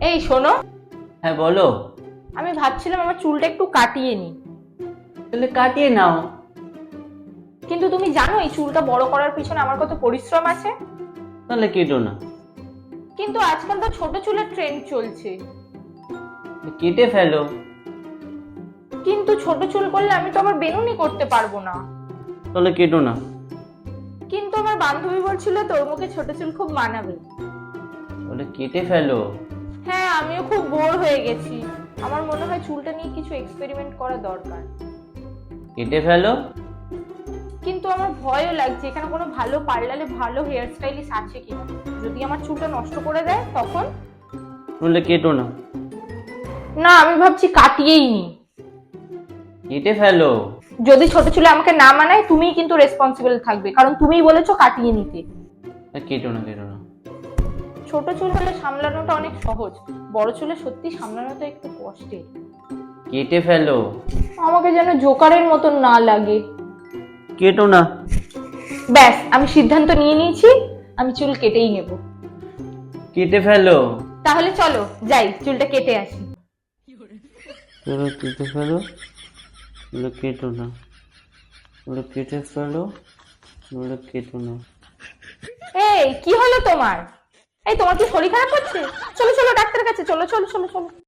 এই শোনো। হ্যাঁ বলো। আমি ভাবছিলাম আমার চুলটা একটু কাটিয়ে নি তাহলে কাটিয়ে নাও। কিন্তু তুমি জানো এই চুলটা বড় করার পিছনে আমার কত পরিশ্রম আছে? তাহলে কেটো না। কিন্তু আজকাল তো ছোট চুলের ট্রেন্ড চলছে। কেটে ফেলো। কিন্তু ছোট চুল করলে আমি তো আবার বেনুনি করতে পারব না। তাহলে কেটো না। কিন্তু আমার বান্ধবী বলছিল তোর মুখে ছোট চুল খুব মানাবে। তাহলে কেটে ফেলো। হ্যাঁ আমিও খুব বোর হয়ে গেছি। আমার মনে হয় চুলটা নিয়ে কিছু এক্সপেরিমেন্ট করা দরকার। কেটে ফেলো। কিন্তু আমার ভয়ও লাগছে এখানে কোনো ভালো পার্লারে ভালো হেয়ার স্টাইলিস্ট আছে কিনা? যদি আমার চুলটা নষ্ট করে দেয় তখন? তাহলে কেটো না। না আমি ভাবছি কাটিয়েই নি। কেটে ফেলো। যদি ছোট চুলে আমাকে না মানায় তুমিই কিন্তু রেসপন্সিবল থাকবে কারণ তুমিই বলেছ কাটিয়ে নিতে। কেটো না কেটো না। ছোট চুল হলে সামলানোটা অনেক সহজ। বড় চুলে সত্যি সামলানোটা একটু কষ্টের। কেটে ফেলো। আমাকে যেন জোকারের মতন না লাগে। কেটো না। ব্যাস আমি সিদ্ধান্ত নিয়ে নিয়েছি আমি চুল কেটেই নেব। কেটে ফেলো। তাহলে চলো যাই চুলটা কেটে আসি। চলো কেটে ফেলো। তাহলে কেটো না। তাহলে কেটে ফেলো। তাহলে কেটো না। এই কি হলো তোমার? এই তোমার কি শরীর খারাপ হচ্ছে? চলো চলো ডাক্তারের কাছে চলো চলো চলো চলো।